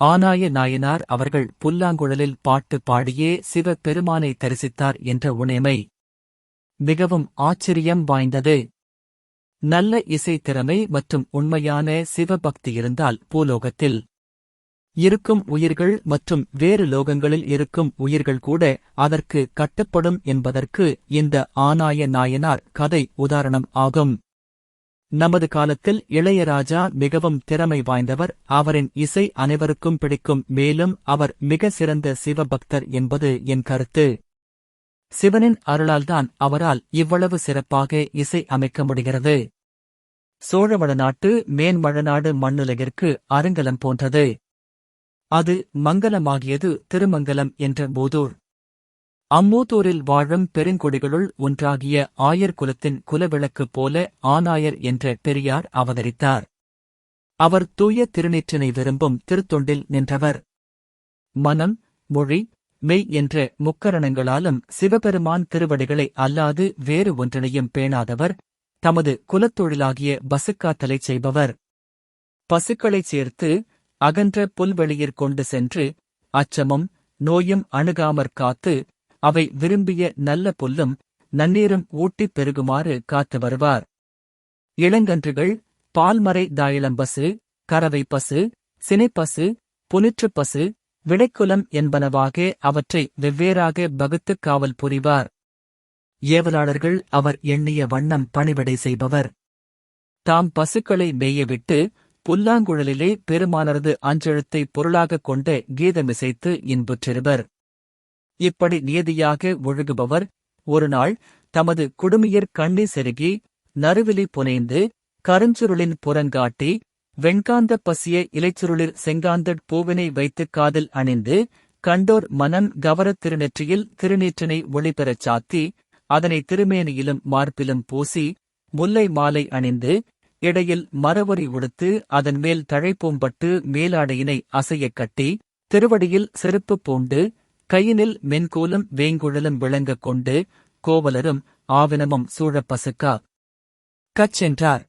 ஆனாய நாயனார் அவர்கள் புல்லாங்குழலில் பாட்டு பாடியே சிவபெருமானை தரிசித்தார் என்ற உணைமை மிகவும் ஆச்சரியம் வாய்ந்தது. நல்ல இசை திறமை மற்றும் உண்மையான சிவபக்தி இருந்தால் பூலோகத்தில் இருக்கும் உயிர்கள் மற்றும் வேறு லோகங்களில் இருக்கும் உயிர்கள் கூட அதற்கு கட்டப்படும் என்பதற்கு இந்த ஆனாய நாயனார் கதை உதாரணம் ஆகும். நமது காலத்தில் இளையராஜா மிகவும் திறமை வாய்ந்தவர். அவரின் இசை அனைவருக்கும் பிடிக்கும். மேலும் அவர் மிக சிறந்த சிவபக்தர் என்பது என் கருத்து. சிவனின் அருளால்தான் அவரால் இவ்வளவு சிறப்பாக இசை அமைக்க முடிகிறது. சோழவள நாட்டு மேன்மழநாடு மண்ணுலகிற்கு அருங்கலம் போன்றது. அது மங்கலமாகியது திருமங்கலம் என்ற மூதூர் அம்மூத்தூரில் வாழும் பெருங்கொடிகளுள் ஒன்றாகிய ஆயர் குலத்தின் குலவிளக்கு போல ஆனாயர் என்ற பெரியார் அவதரித்தார். அவர் தூய திருநீற்றினை விரும்பும் திருத்தொண்டில் நின்றவர். மனம் மொழி மெய் என்ற முக்கரணங்களாலும் சிவபெருமான் திருவடிகளை அல்லாது வேறு ஒன்றினையும் பேணாதவர் தமது குலத்தொழிலாகிய பசுக்காத்தலை செய்பவர். பசுக்களைச் சேர்த்து அகன்ற புல்வெளியிற் கொண்டு சென்று அச்சமும் நோயும் அணுகாமற் காத்து அவை விரும்பிய நல்ல புல்லும் நன்னீரும் ஊட்டிப் பெருகுமாறு காத்து வருவார். இளங்கன்றுகள் பால்மறை தாயிளம்பசு கறவை பசு சினைப்பசு புனிற்றுப் பசு விடைக்குலம் என்பனவாக அவற்றை வெவ்வேறாக பகுத்துக் காவல் புரிவார். ஏவலாளர்கள் அவர் எண்ணிய வண்ணம் பணிவிடை செய்பவர். தாம் பசுக்களை மேயவிட்டு புல்லாங்குழலிலே பெருமானரது அஞ்செழுத்தை பொருளாகக் கொண்ட கீதமிசைத்து இன்புற்றிருவர். இப்படி நியதியாக ஒழுகுபவர் ஒருநாள் தமது குடுமியர் கண்ணி செருகி நறுவிலி புனைந்து கருஞ்சுருளின் புறங்காட்டி வெண்காந்த பசிய இலைச்சுருளில் செங்காந்தட் பூவினை வைத்துக் காதில் அணிந்து கண்டோர் மனம் கவரத் திருநெற்றியில் திருநீற்றினை ஒளிபெறச் சாத்தி அதனை திருமேனியிலும் மார்பிலும் பூசி முல்லை மாலை அணிந்து இடையில் மரவரி உடுத்து அதன் மேல் தழைப்பூம்பட்டு மேலாடையினை அசையக் கட்டி திருவடியில் செருப்பு பூண்டு கையினில் மென்கோலும் வேங்குழலும் விளங்கக் கொண்டு கோவலரும் ஆவினமும் சூழ பசுக்கா? கச்சென்றார்.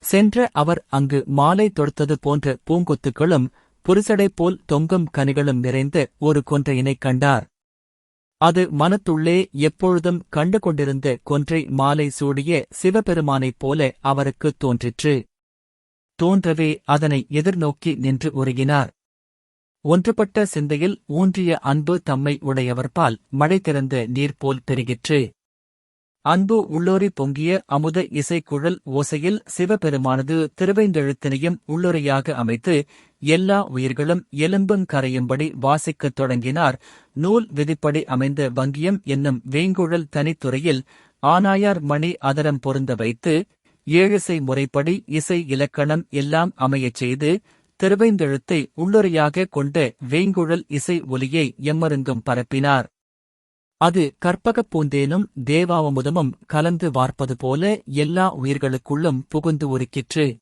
சென்ற அவர் அங்கு மாலை தொடுத்தது போன்ற பூங்கொத்துக்களும் புரிசடை போல் தொங்கும் கனிகளும் நிறைந்த ஒரு கொன்றையினைக் கண்டார். அது மனத்துள்ளே எப்பொழுதும் கண்டு கொண்டிருந்த கொன்றை மாலை சூடிய சிவபெருமானைப் போல அவருக்குத் தோன்றிற்று. தோன்றவே அதனை எதிர்நோக்கி நின்று உருகினார். ஒன்றுபட்ட சிந்தையில் ஊன்றிய அன்பு தம்மை உடையவர்பால் மழை திறந்த நீர் போல் பெருகிற்று. அன்பு உள்ளோரி பொங்கிய அமுத இசைக்குழல் ஓசையில் சிவபெருமானது திருவைந்தெழுத்தினையும் உள்ளுரையாக அமைத்து எல்லா உயிர்களும் எலும்புங் கரையும்படி வாசிக்கத் தொடங்கினார். நூல் விதிப்படி அமைந்த வங்கியம் என்னும் வேங்குழல் தனித்துறையில் ஆனாயார் மணி அதரம் பொருந்த வைத்து ஏழிசை முறைப்படி இசை இலக்கணம் எல்லாம் அமையச் செய்து திருவைந்தெழுத்தை உள்ளுரையாக கொண்ட வேங்குழல் இசை ஒலியை எம்மருங்கும் பரப்பினார். அது கற்பகப் பூந்தேனும் தேவாவமுதமும் கலந்து வார்ப்பது போல எல்லா உயிர்களுக்குள்ளும் புகுந்து உருக்கிற்று.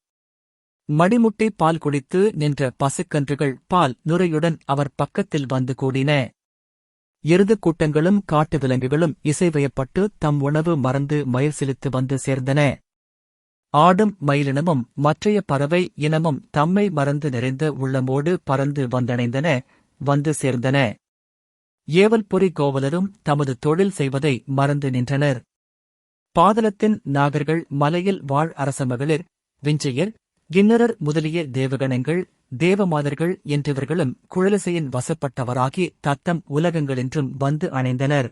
மடிமுட்டி பால் குடித்து நின்ற பசுக்கன்றுகள் பால் நுரையுடன் அவர் பக்கத்தில் வந்து கூடின. எருதுக் கூட்டங்களும் காட்டு விலங்குகளும் இசைவயப்பட்டு தம் உணவு மறந்து மயிர் செலுத்து வந்து சேர்ந்தன. ஆடும் மயிலினமும் மற்றைய பறவை இனமும் தம்மை மறந்து நிறைந்த உள்ளமோடு பறந்து வந்தடைந்தன வந்து சேர்ந்தன. ஏவல்பொறி கோவலரும் தமது தொழில் செய்வதை மறந்து நின்றனர். பாதலத்தின் நாகர்கள் மலையில் வாழ் அரசமகளிர் விஞ்சையர் கிண்ணரர் முதலிய தேவகணங்கள் தேவமாதர்கள் என்றவர்களும் குழலிசையின் வசப்பட்டவராகி தத்தம் உலகங்களென்றும் வந்து அணைந்தனர்.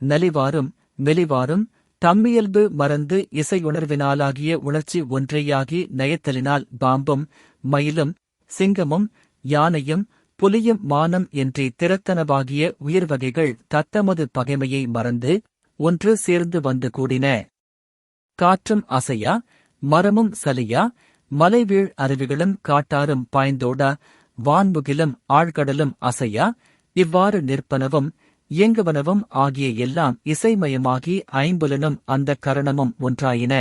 நலிவாரும் மெலிவாரும் தம்மியல்பு மறந்து இசையுணர்வினாலாகிய உணர்ச்சி ஒன்றேயாகி நயத்தலினால் பாம்பும் மயிலும் சிங்கமும் யானையும் புலியும் மானம் என்றே திறத்தனவாகிய உயிர்வகைகள் தத்தமது பகைமையை மறந்து ஒன்று சேர்ந்து வந்து கூடின. காற்றும் அசையா மரமும் சலியா மலைவீழ் அருவிகளும் காட்டாரும் பாய்ந்தோட வான்முகிலும் ஆழ்கடலும் அசையா இவ்வாறு நிற்பனவும் இயங்குவனவும் ஆகிய எல்லாம் இசைமயமாகி ஐம்புலனும் அந்த கரணமும் ஒன்றாயின.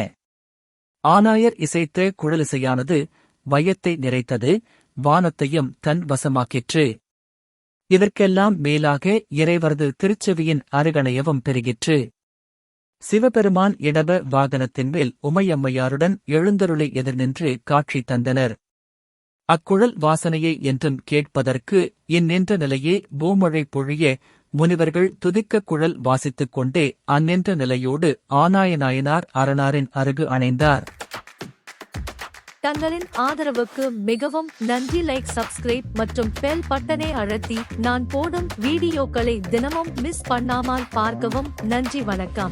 ஆனாயர் இசைத்த குழலிசையானது வயத்தை நிறைத்தது வானத்தையும் தன் வசமாக்கிற்று. இதற்கெல்லாம் மேலாக இறைவரது திருச்செவியின் அருகணையவும் பெருகிற்று. சிவபெருமான் இடவ வாகனத்தின் மேல் உமையம்மையாருடன் எழுந்தருளை எதிர்நின்று காட்சி தந்தனர். அக்குழல் வாசனையை என்றும் கேட்பதற்கு இந்நின்ற நிலையே பூமழை பொழிய முனிவர்கள் துதிக்க குழல் வாசித்துக் கொண்டே அந்நின்ற நிலையோடு ஆனாய நாயனார் அரணாரின் அருகு அணைந்தார். தங்களின் ஆதரவுக்கு மிகவும் நன்றி லைக் சப்ஸ்கிரைப் மற்றும் பெல் பட்டனை அழுத்தி நான் போடும் வீடியோக்களை தினமும் மிஸ் பண்ணாமல் பார்க்கவும் நன்றி வணக்கம்.